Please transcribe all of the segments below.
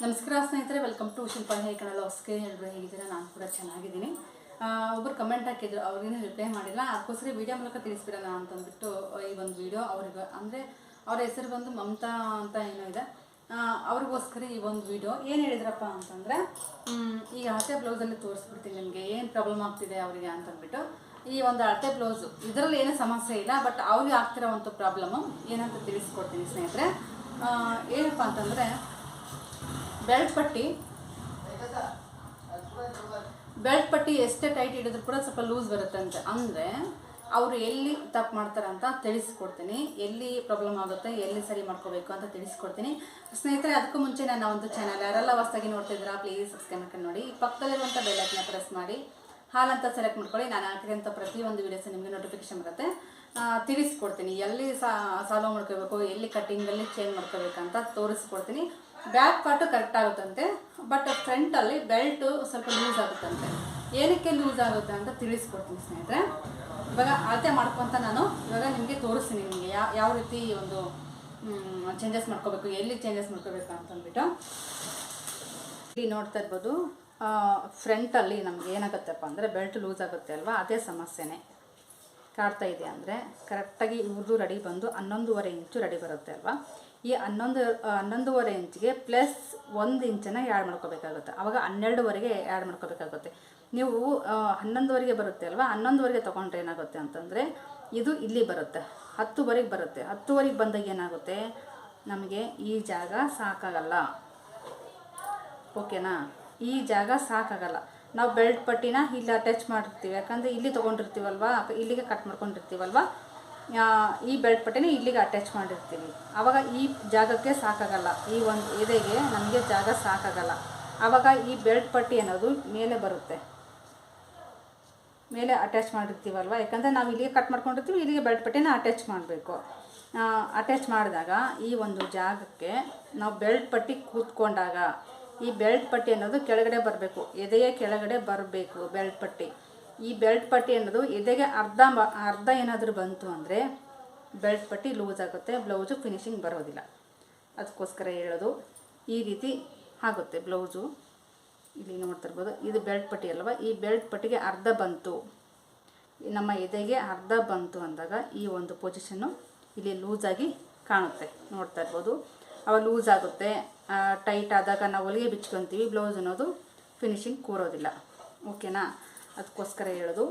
ನಮಸ್ಕಾರ ಸ್ನೇಹಿತರೆ welcome to ಶಿಲ್ಪ ಹೇ ಕಣಲ್ಲ ಹೊಸಕೆ ಹೇಳಿದ್ರೆ ಹೇಗಿದ್ದೀರಾ? ನಾನು ಕೂಡ ಚೆನ್ನಾಗಿದ್ದೀನಿ. ಒಬ್ಬರು ಕಮೆಂಟ್ ಹಾಕಿದ್ರು, ಅವ್ರಿಗೇನು ರಿಪ್ಲೈ ಮಾಡಿಲ್ಲ. ಅದಕ್ಕೋಸ್ಕರ ವಿಡಿಯೋ ಮೂಲಕ ತಿಳಿಸ್ಬಿಡೋಣ ಅಂತಂದ್ಬಿಟ್ಟು ಈ ಒಂದು ವಿಡಿಯೋ ಅವ್ರಿಗೆ. ಅಂದರೆ ಅವ್ರ ಹೆಸರು ಬಂದು ಮಮತಾ ಅಂತ ಏನೋ ಇದೆ. ಅವ್ರಿಗೋಸ್ಕರ ಈ ಒಂದು ವಿಡಿಯೋ ಏನು ಹೇಳಿದ್ರಪ್ಪ ಅಂತಂದರೆ ಈಗ ಅಳತೆ ಬ್ಲೌಸಲ್ಲಿ ತೋರಿಸ್ಬಿಡ್ತೀನಿ ನಿಮಗೆ, ಏನು ಪ್ರಾಬ್ಲಮ್ ಆಗ್ತಿದೆ ಅವರಿಗೆ ಅಂತಂದ್ಬಿಟ್ಟು. ಈ ಒಂದು ಅಳತೆ ಬ್ಲೌಸು ಇದರಲ್ಲಿ ಏನೂ ಸಮಸ್ಯೆ ಇಲ್ಲ ಬಟ್ ಅವ್ರಿಗೆ ಆಗ್ತಿರೋ ಒಂದು ಪ್ರಾಬ್ಲಮ್ಮು ಏನಂತ ತಿಳಿಸ್ಕೊಡ್ತೀನಿ ಸ್ನೇಹಿತರೆ. ಏನಪ್ಪ ಅಂತಂದರೆ ಬೆಲ್ಟ್ ಪಟ್ಟಿ. ಬೆಲ್ಟ್ ಪಟ್ಟಿ ಎಷ್ಟೇ ಟೈಟ್ ಹಿಡಿದ್ರು ಕೂಡ ಸ್ವಲ್ಪ ಲೂಸ್ ಬರುತ್ತಂತೆ. ಅಂದರೆ ಅವರು ಎಲ್ಲಿ ತಪ್ಪು ಮಾಡ್ತಾರೆ ಅಂತ ತಿಳಿಸ್ಕೊಡ್ತೀನಿ. ಎಲ್ಲಿ ಪ್ರಾಬ್ಲಮ್ ಆಗುತ್ತೆ, ಎಲ್ಲಿ ಸರಿ ಮಾಡ್ಕೋಬೇಕು ಅಂತ ತಿಳಿಸ್ಕೊಡ್ತೀನಿ. ಸ್ನೇಹಿತರೆ, ಅದಕ್ಕೂ ಮುಂಚೆ ನನ್ನ ಒಂದು ಚಾನಲ್ ಯಾರೆಲ್ಲ ಹೊಸದಾಗಿ ನೋಡ್ತಿದ್ದೀರಾ ಪ್ಲೀಸ್ ಸಬ್ಸ್ಕ್ರೈಬ್ ಮಾಡ್ಕೊಂಡು ನೋಡಿ. ಪಕ್ಕದಲ್ಲಿರುವಂಥ ಬೆಲ್ಲೈಕನ್ನ ಪ್ರೆಸ್ ಮಾಡಿ. ಹಾಲ್ ಅಂತ ಸೆಲೆಕ್ಟ್ ಮಾಡ್ಕೊಳ್ಳಿ. ನಾನು ಹಾಕಿದಂಥ ಪ್ರತಿಯೊಂದು ವೀಡಿಯೋಸ್ ನಿಮಗೆ ನೋಟಿಫಿಕೇಶನ್ ಬರುತ್ತೆ. ತಿಳಿಸ್ಕೊಡ್ತೀನಿ. ಎಲ್ಲಿ ಸಾಲ್ವ್ ಮಾಡ್ಕೋಬೇಕು, ಎಲ್ಲಿ ಕಟ್ಟಿಂಗಲ್ಲಿ ಚೇಂಜ್ ಮಾಡ್ಕೋಬೇಕಂತ ತೋರಿಸ್ಕೊಡ್ತೀನಿ. ಬ್ಯಾಕ್ ಪಾರ್ಟು ಕರೆಕ್ಟ್ ಆಗುತ್ತಂತೆ, ಬಟ್ ಫ್ರಂಟಲ್ಲಿ ಬೆಲ್ಟು ಸ್ವಲ್ಪ ಲೂಸ್ ಆಗುತ್ತಂತೆ. ಏನಕ್ಕೆ ಲೂಸ್ ಆಗುತ್ತೆ ಅಂತ ತಿಳಿಸ್ಕೊಡ್ತೀನಿ ಸ್ನೇಹಿತರೆ. ಇವಾಗ ಅಳತೆ ಮಾಡ್ಕೊಂತ ನಾನು ಇವಾಗ ನಿಮಗೆ ತೋರಿಸ್ತೀನಿ ನಿಮಗೆ ಯಾವ ರೀತಿ ಒಂದು ಚೇಂಜಸ್ ಮಾಡ್ಕೋಬೇಕು, ಎಲ್ಲಿ ಚೇಂಜಸ್ ಮಾಡ್ಕೋಬೇಕು ಅಂತಂದ್ಬಿಟ್ಟು ಇಲ್ಲಿ ನೋಡ್ತಾ ಇರ್ಬೋದು ಫ್ರಂಟಲ್ಲಿ ನಮ್ಗೆ ಏನಾಗುತ್ತಪ್ಪ ಅಂದರೆ ಬೆಲ್ಟ್ ಲೂಸ್ ಆಗುತ್ತೆ ಅಲ್ವಾ? ಅದೇ ಸಮಸ್ಯೆನೇ. ಕಾಡ್ತಾ ಇದೆ ಅಂದರೆ ಕರೆಕ್ಟಾಗಿ ಇವ್ರದ್ದು ರೆಡಿ ಬಂದು ಹನ್ನೊಂದುವರೆ ಇಂಚು ರೆಡಿ ಬರುತ್ತೆ ಅಲ್ವಾ? ಈ ಹನ್ನೊಂದು ಹನ್ನೊಂದುವರೆ ಇಂಚಿಗೆ ಪ್ಲಸ್ ಒಂದು ಇಂಚನ್ನು ಆ್ಯಡ್ ಮಾಡ್ಕೋಬೇಕಾಗುತ್ತೆ. ಆವಾಗ ಹನ್ನೆರಡುವರೆಗೆ ಆ್ಯಡ್ ಮಾಡ್ಕೋಬೇಕಾಗುತ್ತೆ. ನೀವು ಹನ್ನೊಂದುವರೆಗೆ ಬರುತ್ತೆ ಅಲ್ವಾ? ಹನ್ನೊಂದುವರೆಗೆ ತೊಗೊಂಡ್ರೆ ಏನಾಗುತ್ತೆ ಅಂತಂದರೆ ಇದು ಇಲ್ಲಿ ಬರುತ್ತೆ. ಹತ್ತುವರೆಗೆ ಬರುತ್ತೆ. ಹತ್ತುವರೆಗೆ ಬಂದಾಗ ಏನಾಗುತ್ತೆ? ನಮಗೆ ಈ ಜಾಗ ಸಾಕಾಗಲ್ಲ. ಓಕೆನಾ? ಈ ಜಾಗ ಸಾಕಾಗಲ್ಲ. ನಾವು ಬೆಲ್ಟ್ ಪಟ್ಟಿನ ಇಲ್ಲಿ ಅಟ್ಯಾಚ್ ಮಾಡಿರ್ತೀವಿ ಯಾಕಂದರೆ ಇಲ್ಲಿ ತೊಗೊಂಡಿರ್ತೀವಲ್ವಾ? ಇಲ್ಲಿಗೆ ಕಟ್ ಮಾಡ್ಕೊಂಡಿರ್ತೀವಲ್ವಾ? ಈ ಬೆಲ್ಟ್ ಪಟ್ಟಿನ ಇಲ್ಲಿಗೆ ಅಟ್ಯಾಚ್ ಮಾಡಿರ್ತೀವಿ. ಆವಾಗ ಈ ಜಾಗಕ್ಕೆ ಸಾಕಾಗಲ್ಲ. ಈ ಒಂದು ಎದೆಗೆ ನಮಗೆ ಜಾಗ ಸಾಕಾಗಲ್ಲ. ಆವಾಗ ಈ ಬೆಲ್ಟ್ ಪಟ್ಟಿ ಅನ್ನೋದು ಮೇಲೆ ಬರುತ್ತೆ. ಮೇಲೆ ಅಟ್ಯಾಚ್ ಮಾಡಿರ್ತೀವಲ್ವ? ಯಾಕಂದರೆ ನಾವು ಇಲ್ಲಿಗೆ ಕಟ್ ಮಾಡ್ಕೊಂಡಿರ್ತೀವಿ, ಇಲ್ಲಿಗೆ ಬೆಲ್ಟ್ ಪಟ್ಟಿನ ಅಟ್ಯಾಚ್ ಮಾಡಬೇಕು. ಅಟ್ಯಾಚ್ ಮಾಡಿದಾಗ ಈ ಒಂದು ಜಾಗಕ್ಕೆ ನಾವು ಬೆಲ್ಟ್ ಪಟ್ಟಿ ಕೂತ್ಕೊಂಡಾಗ ಈ ಬೆಲ್ಟ್ ಪಟ್ಟಿ ಅನ್ನೋದು ಕೆಳಗಡೆ ಬರಬೇಕು. ಎದೆಯ ಕೆಳಗಡೆ ಬರಬೇಕು ಬೆಲ್ಟ್ ಪಟ್ಟಿ. ಈ ಬೆಲ್ಟ್ ಪಟ್ಟಿ ಅನ್ನೋದು ಎದೆಗೆ ಅರ್ಧ ಅರ್ಧ ಏನಾದರೂ ಬಂತು ಅಂದರೆ ಬೆಲ್ಟ್ ಪಟ್ಟಿ ಲೂಸ್ ಆಗುತ್ತೆ, ಬ್ಲೌಸು ಫಿನಿಶಿಂಗ್ ಬರೋದಿಲ್ಲ. ಅದಕ್ಕೋಸ್ಕರ ಹೇಳೋದು ಈ ರೀತಿ ಆಗುತ್ತೆ ಬ್ಲೌಸು. ಇಲ್ಲಿ ನೋಡ್ತಿರ್ಬೋದು, ಇದು ಬೆಲ್ಟ್ ಪಟ್ಟಿ ಅಲ್ವಾ? ಈ ಬೆಲ್ಟ್ ಪಟ್ಟಿಗೆ ಅರ್ಧ ಬಂತು. ನಮ್ಮ ಎದೆಗೆ ಅರ್ಧ ಬಂತು ಅಂದಾಗ ಈ ಒಂದು ಪೊಸಿಷನ್ನು ಇಲ್ಲಿ ಲೂಸಾಗಿ ಕಾಣುತ್ತೆ. ನೋಡ್ತಾ ಇರ್ಬೋದು, ಅವಾಗ ಲೂಸ್ ಆಗುತ್ತೆ. ಟೈಟ್ ಆದಾಗ ನಾವು ಹೊಲಿಗೆ ಬಿಚ್ಕೊತೀವಿ, ಬ್ಲೌಸ್ ಅನ್ನೋದು ಫಿನಿಶಿಂಗ್ ಕೂರೋದಿಲ್ಲ. ಓಕೆನಾ ಅದಕ್ಕೋಸ್ಕರ ಹೇಳೋದು.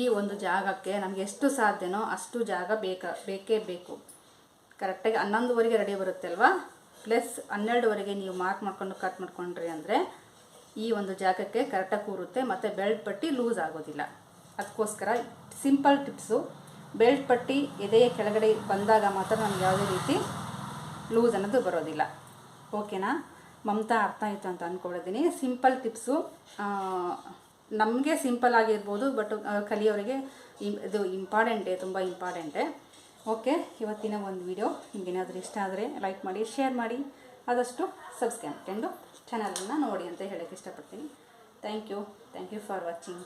ಈ ಒಂದು ಜಾಗಕ್ಕೆ ನಮಗೆ ಎಷ್ಟು ಸಾಧ್ಯನೋ ಅಷ್ಟು ಜಾಗ ಬೇಕಾ, ಬೇಕೇ ಬೇಕು. ಕರೆಕ್ಟಾಗಿ ಹನ್ನೊಂದುವರೆಗೆ ರೆಡಿ ಬರುತ್ತೆ ಅಲ್ವಾ? ಪ್ಲಸ್ ಹನ್ನೆರಡುವರೆಗೆ ನೀವು ಮಾರ್ಕ್ ಮಾಡ್ಕೊಂಡು ಕಟ್ ಮಾಡ್ಕೊಂಡ್ರಿ ಅಂದರೆ ಈ ಒಂದು ಜಾಗಕ್ಕೆ ಕರೆಕ್ಟಾಗಿ ಕೂರುತ್ತೆ, ಮತ್ತು ಬೆಲ್ಟ್ ಪಟ್ಟಿ ಲೂಸ್ ಆಗೋದಿಲ್ಲ. ಅದಕ್ಕೋಸ್ಕರ ಸಿಂಪಲ್ ಟಿಪ್ಸು ಬೆಲ್ಟ್ ಪಟ್ಟಿ ಎದೆಯ ಕೆಳಗಡೆ ಬಂದಾಗ ಮಾತ್ರ ನಮ್ಗೆ ಯಾವುದೇ ರೀತಿ ಲೂಸ್ ಅನ್ನೋದು ಬರೋದಿಲ್ಲ. ಓಕೆನಾ ಮಮತಾ ಅರ್ಥ ಆಯಿತು ಅಂತ ಅಂದ್ಕೊಂಡಿದ್ದೀನಿ ಸಿಂಪಲ್ ಟಿಪ್ಸು ನಮಗೆ ಸಿಂಪಲ್ ಆಗಿರ್ಬೋದು ಬಟ್ ಕಲಿಯೋರಿಗೆ ಇದು ಇಂಪಾರ್ಟೆಂಟೇ ತುಂಬ ಇಂಪಾರ್ಟೆಂಟೇ ಓಕೆ ಇವತ್ತಿನ ಒಂದು ವಿಡಿಯೋ ನಿಮಗೇನಾದರೂ ಇಷ್ಟ ಆದರೆ ಲೈಕ್ ಮಾಡಿ ಶೇರ್ ಮಾಡಿ, ಆದಷ್ಟು ಸಬ್ಸ್ಕ್ರೈಬ್ ಮಾಡ್ಕೊಂಡು ಚಾನಲನ್ನು ನೋಡಿ ಅಂತ ಹೇಳೋಕ್ಕೆ ಇಷ್ಟಪಡ್ತೀನಿ. Thank you thank you for watching